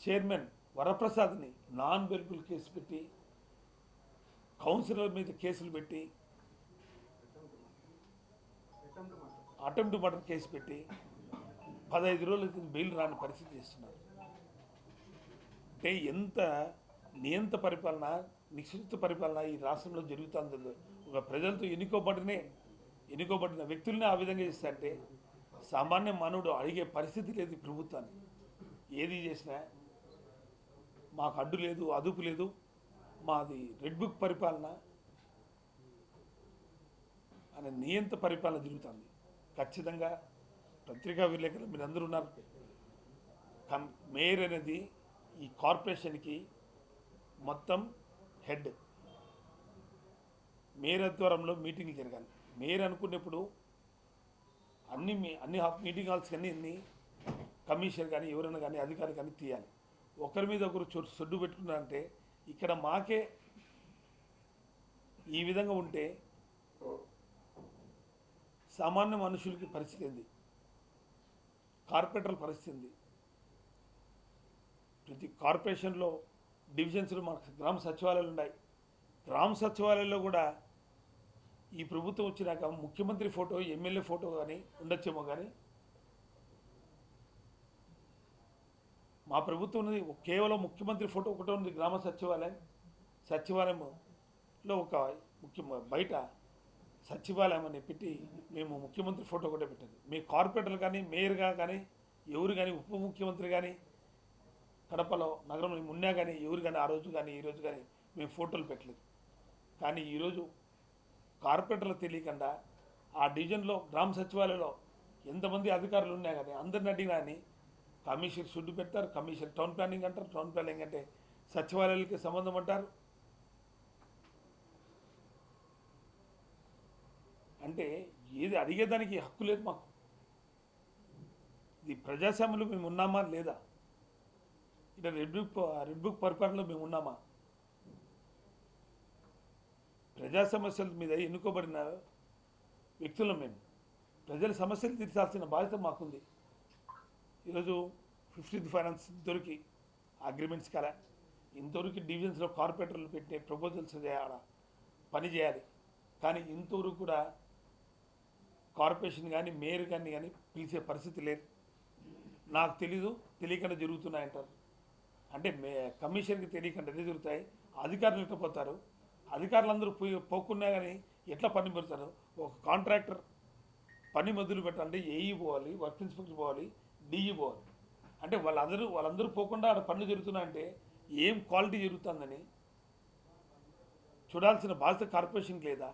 Chairman వరప్రసాద్ని non verbal case పెట్టి councillor మీద కేసులు పెట్టి అటెంప్ట్ మర్డర్ కేసు పెట్టి పదహైదు రోజులు బెయిల్ రాని పరిస్థితి చేస్తున్నారు. అంటే ఎంత నియంత పరిపాలన నిశ్చిత పరిపాలన ఈ రాష్ట్రంలో జరుగుతుందో ఒక ప్రజలతో ఎన్నుకోబడినే ఎన్నుకోబడిన వ్యక్తుల్ని ఆ విధంగా చేస్తారంటే సామాన్య మానవుడు అడిగే పరిస్థితి లేదు ప్రభుత్వాన్ని ఏది చేసినా మాకు అడ్డు లేదు అదుపు లేదు. మాది రెడ్ బుక్ పరిపాలన అనే నియంత పరిపాలన జరుగుతుంది. ఖచ్చితంగా పత్రికా విలేకరులు మీరు అందరూ ఉన్నారు. కం మేయర్ అనేది ఈ కార్పొరేషన్కి మొత్తం హెడ్. మేయర్ ఆధ్వర్యంలో మీటింగ్లు జరగాలి. మేయర్ అనుకునేప్పుడు అన్ని మీ- అన్ని మీటింగ్ హాల్స్ కానీ అన్ని కమిషనర్ కానీ ఎవరైనా కానీ అధికారి కానీ తీయాలి. ఒకరి మీద ఒకరు చొ- సొడ్డు పెట్టుకున్నారంటే ఇక్కడ మాకే ఈ విధంగా ఉంటే సామాన్య మనుషులకి పరిస్థితి ఏంది? కార్పొరేటర్ల పరిస్థితి ఏంది? ప్రతి కార్పొరేషన్లో డివిజన్స్లో మనకు గ్రామ సచివాలయాలు ఉన్నాయి. గ్రామ సచివాలయాల్లో కూడా ఈ ప్రభుత్వం వచ్చినాక ముఖ్యమంత్రి ఫోటో ఎమ్మెల్యే ఫోటో కానీ ఉండొచ్చేమో కానీ మా ప్రభుత్వం ఉన్నది కేవలం ముఖ్యమంత్రి ఫోటో ఒకటే ఉంది గ్రామ సచివాలయం. సచివాలయంలో ఒక ముఖ్య బయట సచివాలయం అని పెట్టి మేము ముఖ్యమంత్రి ఫోటో ఒకటే పెట్టింది. మీ కార్పొరేటర్లు కానీ మేయర్గా కానీ ఎవరు కానీ ఉప ముఖ్యమంత్రి కానీ కడపలో నగరంలో ఉన్నా కానీ ఎవరు కానీ ఆ రోజు కానీ ఈ రోజు కానీ మేము ఫోటోలు పెట్టలేదు. కానీ ఈరోజు కార్పొరేటర్లు తెలియకుండా ఆ డివిజన్లో గ్రామ సచివాలయంలో ఎంతమంది అధికారులు ఉన్నా కానీ అందరిని అడిగినా కానీ కమిషన్ షుడ్ పెడతారు కమిషన్ టౌన్ ప్లానింగ్ అంటారు టౌన్ ప్లానింగ్ అంటే సచివాలయాలకి సంబంధం అంటారు. అంటే ఏది అడిగేదానికి హక్కు లేదు మాకు. ఇది ప్రజాస్వామ్యంలో మేము ఉన్నామా లేదా? ఇట్లా రెడ్ బుక్ రెడ్ బుక్ పరిపాలనలో మేము ఉన్నామా? ప్రజా సమస్యల మీద ఎన్నుకోబడిన వ్యక్తులం మేము. ప్రజల సమస్యలు తీర్చాల్సిన బాధ్యత మాకుంది. ఈరోజు ఫిఫ్టీన్త్ ఫైనాన్స్ దొరికి అగ్రిమెంట్స్ కల. ఇంతవరకు డివిజన్స్లో కార్పొరేటర్లు పెట్టే ప్రపోజల్స్ చేయాల పని చేయాలి. కానీ ఇంతవరకు కూడా కార్పొరేషన్ కానీ మేయర్ కానీ కానీ పిలిచే పరిస్థితి లేదు. నాకు తెలీదు తెలియకుండా జరుగుతున్నాయంటారు. అంటే మే కమిషన్కి తెలియకుండా అదే జరుగుతాయి. అధికారులు ఎట్లా పోతారు అధికారులందరూ పోయి పోకున్నా కానీ ఎట్లా పని పెడతారు? ఒక కాంట్రాక్టర్ పని మొదలు పెట్టాలంటే ఏఈ పోవాలి వర్క్ ఇన్స్పెక్టర్ పోవాలి డిఈ పోవాలి. అంటే వాళ్ళందరూ వాళ్ళందరూ పోకుండా ఆడ పనులు జరుగుతున్నాయంటే ఏం క్వాలిటీ జరుగుతుందని చూడాల్సిన బాధ్యత కార్పొరేషన్కి లేదా?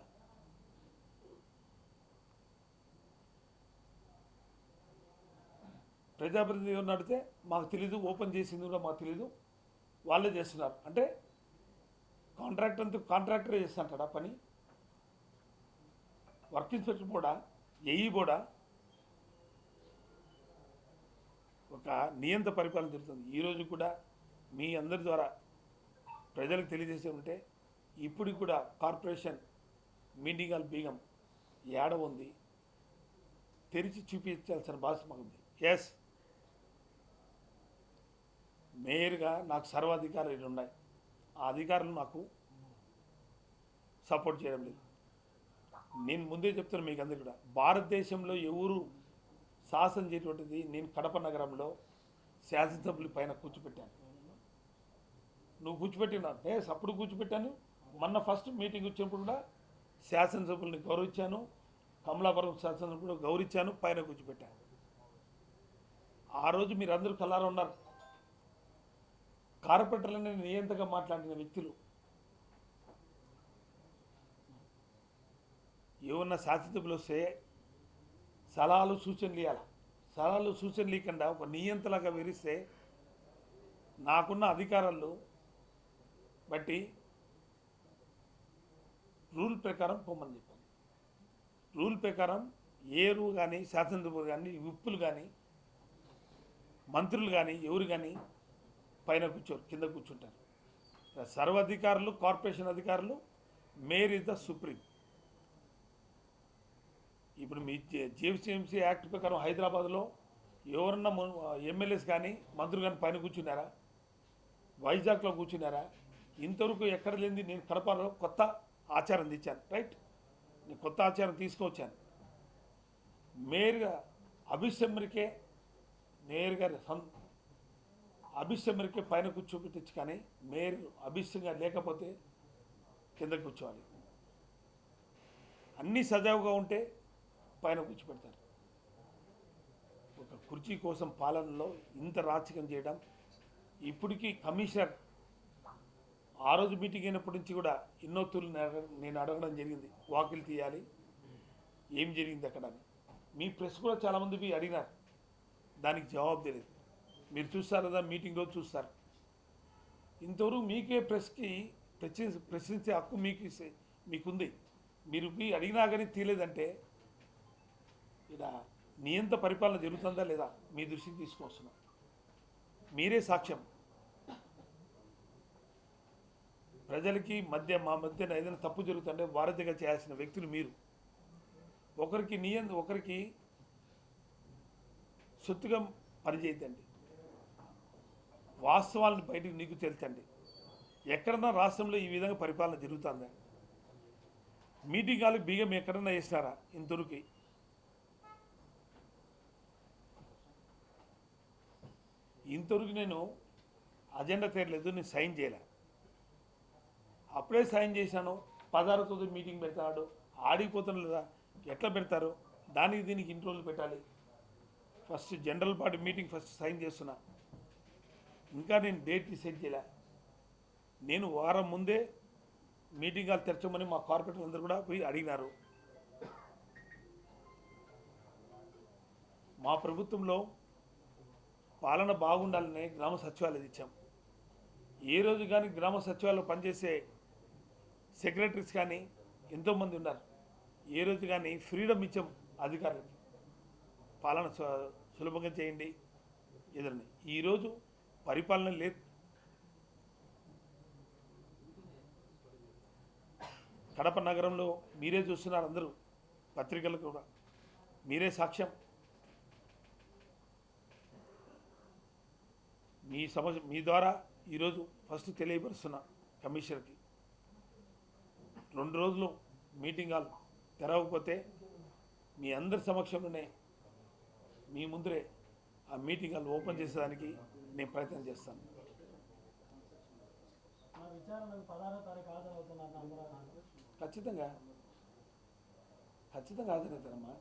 ప్రజాప్రతినిధి ఎవరు అడిగితే మాకు తెలీదు ఓపెన్ చేసింది కూడా మాకు తెలీదు. వాళ్ళే చేస్తున్నారు. అంటే కాంట్రాక్ట్ అంతా కాంట్రాక్టరే చేస్తుంటాడా పని? వర్క్ ఇన్స్పెక్టర్ కూడా ఏఈ కూడా ఒక నియంత పరిపాలన జరుగుతుంది. ఈరోజు కూడా మీ అందరి ద్వారా ప్రజలకు తెలియజేసే ఉంటే ఇప్పుడు కూడా కార్పొరేషన్ మీటింగ్ బీగం ఏడ ఉంది? తెరిచి చూపించాల్సిన బాధ్యత మాకుంది. ఎస్ మేయర్గా నాకు సర్వాధికారాలు ఉన్నాయి. ఆ అధికారులు నాకు సపోర్ట్ చేయడం లేదు. నేను ముందే చెప్తాను మీకు అందరికీ కూడా. భారతదేశంలో ఎవరు శాసనం చేయటువంటిది నేను కడప నగరంలో శాసనసభ్యుల పైన కూర్చోపెట్టాను. నువ్వు కూర్చోపెట్టినా? ఏ అప్పుడు కూర్చోపెట్టాను. మొన్న ఫస్ట్ మీటింగ్ వచ్చినప్పుడు కూడా శాసనసభ్యుల్ని గౌరవించాను. కమలాపురం శాసనసభ్యులు గౌరవించాను పైన కూర్చోపెట్టాను. ఆ రోజు మీరందరూ కలారా ఉన్నారు. కార్పొరేటర్లని నియంతగా మాట్లాడిన వ్యక్తులు. ఏమన్నా శాసనసభ్యులు వస్తే సలహాలు సూచనలు ఇవ్వాలి సలహాలు సూచనలు ఇవ్వకుండా ఒక నియంతలాగా విరిస్తే నాకున్న అధికారాలు బట్టి రూల్ ప్రకారం పొమ్మని చెప్పాలి. రూల్ ప్రకారం ఏరు కానీ శాసనసభ్యులు కానీ విప్పులు కానీ మంత్రులు కానీ ఎవరు కానీ పైన కూర్చోరు కింద కూర్చుంటారు. సర్వాధికారులు కార్పొరేషన్ అధికారులు మేర్ ఇస్ ద సుప్రీం. ఇప్పుడు మీ జీవీసీఎంసీ యాక్ట్ ప్రకారం హైదరాబాద్లో ఎవరన్నా ఎమ్మెల్యేస్ కానీ మంత్రులు కానీ పైన కూర్చున్నారా? వైజాగ్లో కూర్చున్నారా? ఇంతవరకు ఎక్కడ లేనిది నేను కడపలో కొత్త ఆచారం తెచ్చాను. రైట్? నేను కొత్త ఆచారం తీసుకొచ్చాను మేరుగా అభిశమ్మరికే నేరుగా సం అభిశమ్మరికే పైన కూర్చోబెట్టచ్చు కానీ మేరు అభిష్టంగా లేకపోతే కింద కూర్చోవాలి. అన్నీ సజావుగా ఉంటే పైన కూర్చోబెడతారు. ఒక కుర్చీ కోసం పాలనలో ఇంత రాచకం చేయడం ఇప్పటికీ కమిషనర్ ఆ రోజు మీటింగ్ అయినప్పటి నుంచి కూడా ఎన్నో తూర్లు నేను అడగడం జరిగింది. వాకిలు తీయాలి. ఏం జరిగింది అక్కడ అని. మీ ప్రెస్ కూడా చాలామంది మీ అడిగినారు. దానికి జవాబు తెలియదు. మీరు చూస్తారు కదా మీటింగ్ రోజు చూస్తారు. ఇంతవరకు మీకే ప్రెస్కి ప్రశ్నించే ప్రశ్నించే హక్కు మీకు మీకుంది. మీరు మీ అడిగినా కానీ తీయలేదంటే ఇక్కడ నియంత పరిపాలన జరుగుతుందా లేదా మీ దృష్టికి తీసుకొస్తున్నాం మీరే సాక్ష్యం. ప్రజలకి మధ్య మా మధ్యన ఏదైనా తప్పు జరుగుతుంటే వారధిగా చేయాల్సిన వ్యక్తులు మీరు. ఒకరికి నియం ఒకరికి సొత్తుగా పనిచేయద్దండి వాస్తవాలను బయటకు నీకు తెలుతండి ఎక్కడన్నా రాష్ట్రంలో ఈ విధంగా పరిపాలన జరుగుతుందా? మీటింగ్ హాల్ బియ్యం ఎక్కడన్నా వేసినారా? ఇంతవరకు ఇంతవరకు నేను అజెండా తేరలేదు నేను సైన్ చేయలే. అప్పుడే సైన్ చేశాను. పదహారు తొమ్మిది మీటింగ్ పెడతాడు. ఆడిపోతాను లేదా? ఎట్లా పెడతారు? దానికి దీనికి ఇన్ని రోజులు పెట్టాలి. First general party meeting first sign చేస్తున్నా. ఇంకా నేను డేట్ డిసైడ్ చేయలే. నేను వారం ముందే మీటింగ్ హాల్ తెరచమని మా కార్పొరేటర్ అందరూ కూడా పోయి అడిగినారు. మా ప్రభుత్వంలో పాలన బాగుండాలని గ్రామ సచివాలయం ఇచ్చాం. ఏ రోజు కానీ గ్రామ సచివాలయంలో పనిచేసే సెక్రటరీస్ కానీ ఎంతోమంది ఉన్నారు. ఏ రోజు కానీ ఫ్రీడమ్ ఇచ్చాం అధికారులకి. పాలన సు- సులభంగా చేయండి ఎదురని. ఈరోజు పరిపాలన లేదు. కడప నగరంలో మీరే చూస్తున్నారు అందరూ పత్రికలు కూడా. మీరే సాక్ష్యం. మీ సమస్య మీ ద్వారా ఈరోజు ఫస్ట్ తెలియపరుస్తున్నా కమిషనర్కి. రెండు రోజులు మీటింగ్ హాల్ తెరవకపోతే మీ అందరి సమక్షంలోనే మీ ముందరే ఆ మీటింగ్ హాల్ ఓపెన్ చేసేదానికి నేను ప్రయత్నం చేస్తాను. ఖచ్చితంగా. ఖచ్చితంగా హాజరవుతారమ్మా.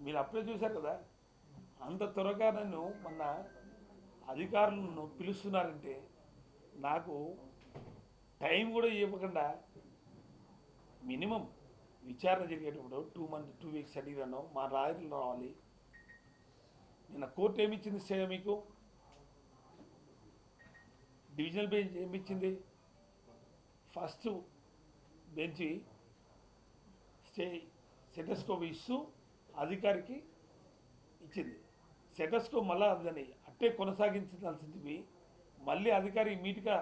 మీరు అప్పుడే చూశారు కదా? అంత త్వరగా నన్ను మొన్న అధికారులను పిలుస్తున్నారంటే నాకు టైం కూడా ఇవ్వకుండా మినిమం విచారణ జరిగేటప్పుడు టూ మంత్ టూ వీక్స్ అడిగినాను మా రాయలు రావాలి. నిన్న కోర్టు ఏమిచ్చింది సేవ మీకు? డివిజనల్ బెంచ్ ఏమిచ్చింది? ఫస్ట్ బెంచ్ స్టే సెటస్కోప్ ఇస్తూ అధికారికి ఇచ్చింది. సెటస్కోప్ మళ్ళా అందని అట్టే కొనసాగించాల్సింది మళ్ళీ అధికారి మీట్గా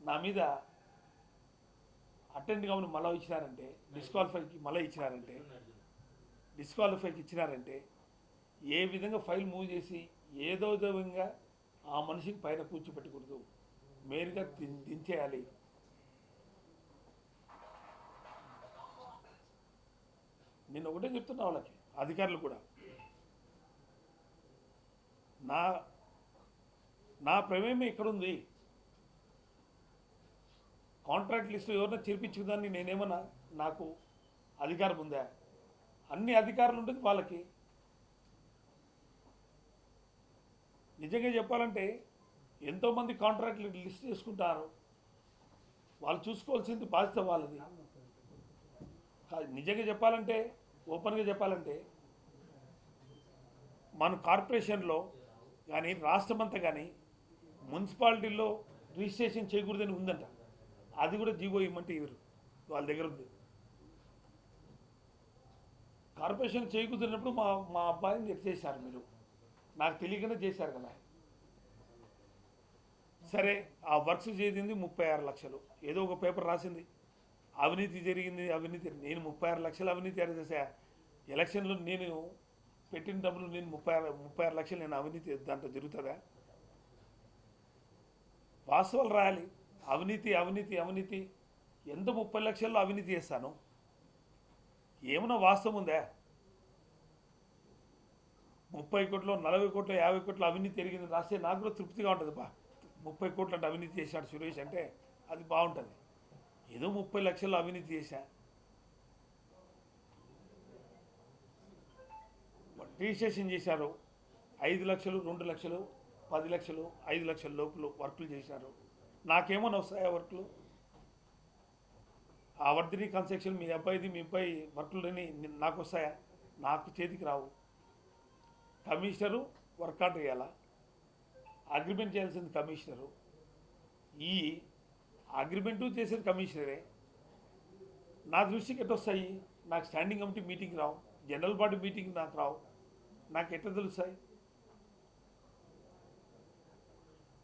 నా మీద అటెండ్ కావని మళ్ళీ ఇచ్చినారంటే డిస్క్వాలిఫైకి మళ్ళీ ఇచ్చినారంటే డిస్క్వాలిఫైకి ఇచ్చినారంటే ఏ విధంగా ఫైల్ మూవ్ చేసి ఏదో విధంగా ఆ మనిషికి పైన కూర్చోపెట్టకూడదు. మేరుగా దించేయాలి. నేను ఒకటే చెప్తున్నా వాళ్ళకి అధికారులు కూడా. నా నా ప్రమేయం ఇక్కడుంది. కాంట్రాక్ట్ లిస్టు ఎవరైనా చేర్పించుకుందాన్ని నేనేమన్నా నాకు అధికారం ఉందా? అన్ని అధికారులు ఉంటుంది వాళ్ళకి. నిజంగా చెప్పాలంటే ఎంతోమంది కాంట్రాక్ట్లు లిస్ట్ చేసుకుంటారు. వాళ్ళు చూసుకోవాల్సింది బాధ్యత వాళ్ళది. నిజంగా చెప్పాలంటే ఓపెన్గా చెప్పాలంటే మన కార్పొరేషన్లో కానీ రాష్ట్రమంతా కానీ మున్సిపాలిటీలో రిజిస్ట్రేషన్ చేయకూడదని ఉందంట. అది కూడా జీవో ఇవ్వమంటే ఇవ్వరు. వాళ్ళ దగ్గర ఉంది. కార్పొరేషన్ చేయకూడనప్పుడు మా మా అబ్బాయిని ఎట్ చేశారు మీరు? నాకు తెలియకనే చేశారు కదా. సరే ఆ వర్క్స్ చేసింది ముప్పై ఆరు లక్షలు. ఏదో ఒక పేపర్ రాసింది. అవినీతి జరిగింది అవినీతి. నేను ముప్పై ఆరు లక్షలు అవినీతి చేసా ఎలక్షన్లో నేను పెట్టిన డబ్బులు నేను ముప్పై ఆరు ముప్పై ఆరు లక్షలు నేను అవినీతి దాంట్లో జరుగుతుందా? వాస్తవాలు రాయాలి. అవినీతి అవినీతి అవినీతి. ఎంత ముప్పై లక్షల్లో అవినీతి చేస్తాను? ఏమన్నా వాస్తవం ఉందా? ముప్పై కోట్లు నలభై కోట్లు యాభై కోట్లు అవినీతి జరిగింది రాస్తే నాకు కూడా తృప్తిగా ఉంటుంది బా ముప్పై కోట్లు అంటే అవినీతి చేశాడు సురేష్ అంటే అది బాగుంటుంది. ఏదో ముప్పై లక్షల్లో అవినీతి చేశా. రిజిస్ట్రేషన్ చేశారు? ఐదు లక్షలు రెండు లక్షలు పది లక్షలు ఐదు లక్షల లోపులు వర్కులు చేశారు. నాకేమన్నా వస్తాయా వర్కులు? ఆ వర్ధిని కన్స్ట్రక్షన్ మీ అబ్బాయిది మీ అబ్బాయి వర్కులని నాకు వస్తాయా నాకు చేతికి రావు. కమిషనరు వర్కౌట్ చేయాలా? అగ్రిమెంట్ చేయాల్సింది కమిషనరు. ఈ అగ్రిమెంటు చేసేది కమిషనరే. నా దృష్టికి ఎట్ట వస్తాయి నాకు స్టాండింగ్ కమిటీ మీటింగ్ రావు. జనరల్ బాడీ మీటింగ్ నాకు రావు. నాకు ఎట్ట తెలుస్తాయి?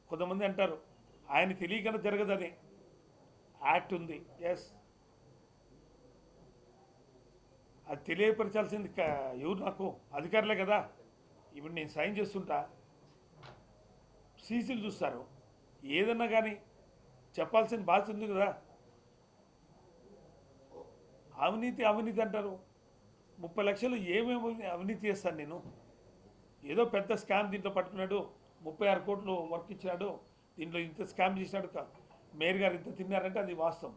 కొంతమంది అంటారు ఆయన తెలియకుండా జరగదని. యాక్ట్ ఉంది. ఎస్ అది తెలియపరచాల్సింది ఎవరు నాకు అధికారులే కదా. ఇప్పుడు నేను సైన్ చేస్తుంటా. సీసీలు చూస్తారు. ఏదన్నా కానీ చెప్పాల్సిన బాధ్యత ఉంది కదా. అవినీతి అవినీతి అంటారు. ముప్పై లక్షలు ఏమేమి అవినీతి చేస్తాను నేను? ఏదో పెద్ద స్కామ్ దీంట్లో పట్టుకున్నాడు. ముప్పై ఆరు కోట్లు వర్క్ ఇచ్చినాడు. దీంట్లో ఇంత స్కామ్ చేసినాడు మేయర్ గారు ఇంత తిన్నారంటే అది వాస్తవం.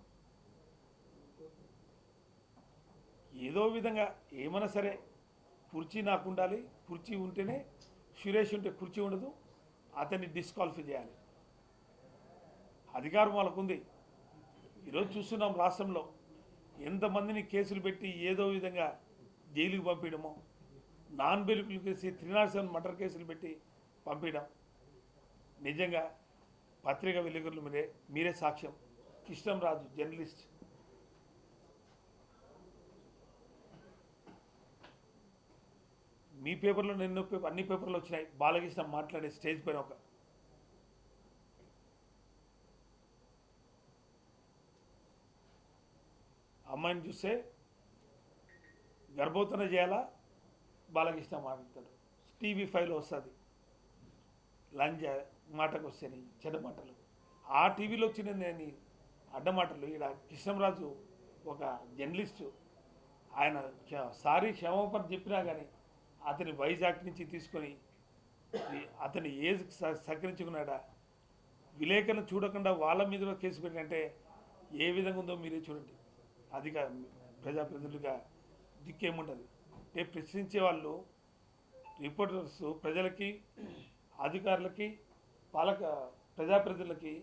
ఏదో విధంగా ఏమైనా సరే కుర్చీ నాకు ఉండాలి కుర్చీ ఉంటేనే సురేష్ ఉంటే కుర్చీ ఉండదు అతన్ని డిస్క్వాలిఫై చేయాలి. అధికారం వాళ్ళకుంది. ఈరోజు చూస్తున్నాం రాష్ట్రంలో ఎంతమందిని కేసులు పెట్టి ఏదో విధంగా జైలుకి పంపించడమో non bailable case three seven murder కేసులు పెట్టి పంపించడం నిజంగా పత్రిక వెలుగులు మీరే మీరే సాక్ష్యం. కృష్ణంరాజు జర్నలిస్ట్. మీ పేపర్లో నిన్న పేపర్ అన్ని పేపర్లు వచ్చినాయి. బాలకృష్ణ మాట్లాడే స్టేజ్ పైన ఒక అమ్మాయిని చూస్తే గర్భోత్తన చేయాలా? బాలకృష్ణ మాట్లాడతాడు. టీవీ ఫైవ్లో వస్తుంది. లంచ్ మాటకు వస్తాయి చెడ్డ మాటలు. ఆ టీవీలో వచ్చిన నేను అడ్డమాటలు ఇక్కడ కృష్ణంరాజు ఒక జర్నలిస్టు. ఆయన క్ష- సారీ క్షమాపణ చెప్పినా కానీ అతని వైజాగ్ నుంచి తీసుకొని అతని ఏజ్ సహకరించుకున్నాడా విలేకరులు చూడకుండా వాళ్ళ మీద కేసు పెట్టినంటే ఏ విధంగా ఉందో మీరే చూడండి. అధిక ప్రజాప్రతినిధులుగా దిక్కేముంటుంది అంటే ప్రశ్నించే వాళ్ళు రిపోర్టర్స్ ప్రజలకి అధికారులకి పాలక ప్రజాప్రతినిధులకి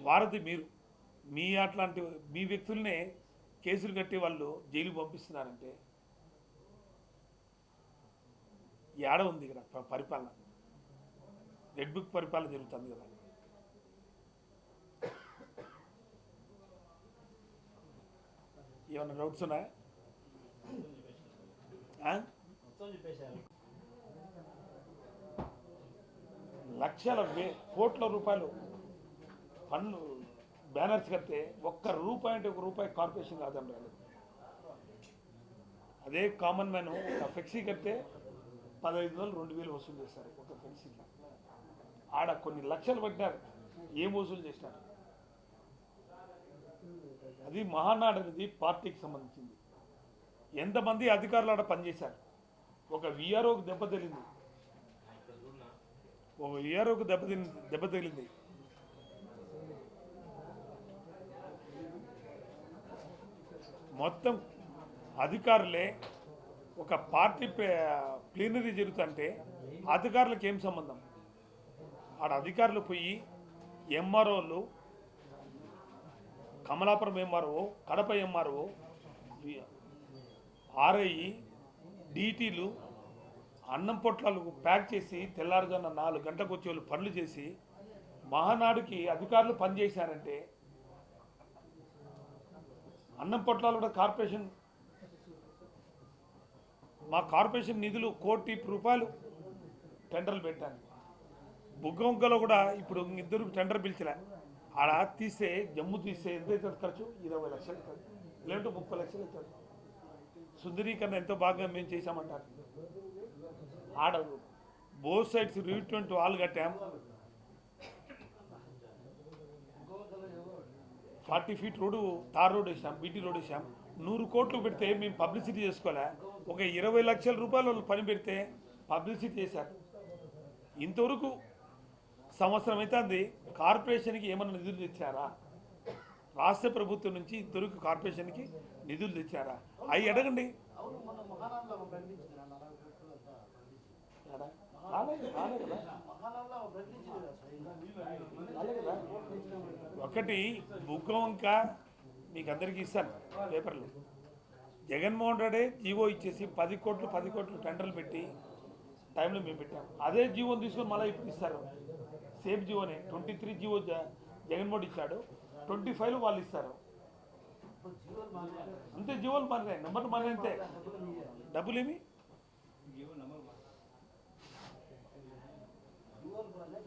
వారధి మీరు. మీ అట్లాంటి మీ వ్యక్తులనే కేసులు కట్టి వాళ్ళు జైలు పంపిస్తున్నారంటే ఏడ ఉంది ఇక్కడ పరిపాలన. రెడ్ బుక్ పరిపాలన జరుగుతుంది కదా. ఏమన్నా డౌట్స్ ఉన్నాయా ఆ? మొత్తం చెప్పేశారు లక్షల వే కోట్ల రూపాయలు పన్ను బ్యానర్స్ కడితే ఒక్క రూపాయి అంటే ఒక రూపాయి కార్పొరేషన్ ఆదాయం రాలేదు అదే కామన్ మ్యాన్ ఒక ఫ్లెక్సీ కడితే పదహైదు వందలు రెండు వేలు వసూలు చేస్తారు ఒక ఫ్లెక్సీకి. ఆడ కొన్ని లక్షలు పట్టినారు ఏం వసూలు చేసినారు? అది మహానాడు అనేది పార్టీకి సంబంధించింది. ఎంతమంది అధికారులు ఆడ పనిచేశారు? ఒక విఆర్ఓకి దెబ్బ తెలింది ఓ విఆర్ఓకి దెబ్బ దెబ్బ తగిలింది. మొత్తం అధికారులే ఒక పార్టీ ప్లీనరీ జరుగుతుంటే అధికారులకు ఏం సంబంధం? ఆడ అధికారులు పోయి ఎంఆర్ఓలు Kamalapuram MRO Kadapa MRO RI డీటీలు అన్నం పొట్లాలు ప్యాక్ చేసి తెల్లారుజామున నాలుగు గంటలకు వచ్చే వాళ్ళు పనులు చేసి మహానాడుకి అధికారులు పనిచేశారంటే అన్నం పొట్లాలు కూడా కార్పొరేషన్ మా కార్పొరేషన్ నిధులు కోటి రూపాయలు టెండర్లు పెట్టాను. బుగ్గంకలో కూడా ఇప్పుడు ఇద్దరు టెండర్ పిలిచలే. ఆడ తీసే జమ్ము తీసే ఎంత అవుతుంది ఖర్చు? ఇరవై లక్షలు అవుతుంది. లేదంటే ముప్పై లక్షలు అవుతుంది. సుందరీకరణ ఎంతో బాగా మేము చేశామంటారు. ఆడ బోత్ సైడ్స్ రీట్మెంట్ వాళ్ళు కట్టాం. Forty feet road tar road వేసాం బీటీ రోడ్ వేసాం. నూరు కోట్లు పెడితే మేము పబ్లిసిటీ చేసుకోలే. ఒక ఇరవై లక్షల రూపాయలు వాళ్ళు పని పెడితే పబ్లిసిటీ చేశారు. ఇంతవరకు సంవత్సరం అవుతుంది కార్పొరేషన్కి ఏమైనా నిధులు తెచ్చారా? రాష్ట్ర ప్రభుత్వం నుంచి ఇంతవరకు కార్పొరేషన్కి నిధులు తెచ్చారా? అవి అడగండి అవును మొన్న మహానాడులో ప్రకటించింది నాన్న నలభై కోట్లు అంతా ప్రకటించింది. రాలే రాలే రాలే కదా మహానాడులో ప్రకటించింది కదా స్వయంగా. రాలే కదా ఒకటి బుగ్గవంక మీకు అందరికీ ఇస్తాను పేపర్లు. జగన్మోహన్ రెడ్డి జీవో ఇచ్చేసి పది కోట్లు పది కోట్లు టెండర్లు పెట్టి టైంలో మేము పెట్టాం. అదే జీవోని తీసుకొని మళ్ళీ ఇప్పుడు ఇస్తారు. సేమ్ జీవోనే. ట్వంటీ త్రీ జీవో జగన్మోహన్ ఇచ్చాడు. ట్వంటీ ఫైవ్ వాళ్ళు ఇస్తారు. అంతే జీవోలు మారినాయి. నెంబర్ మారినంతే డబ్బులు ఏమి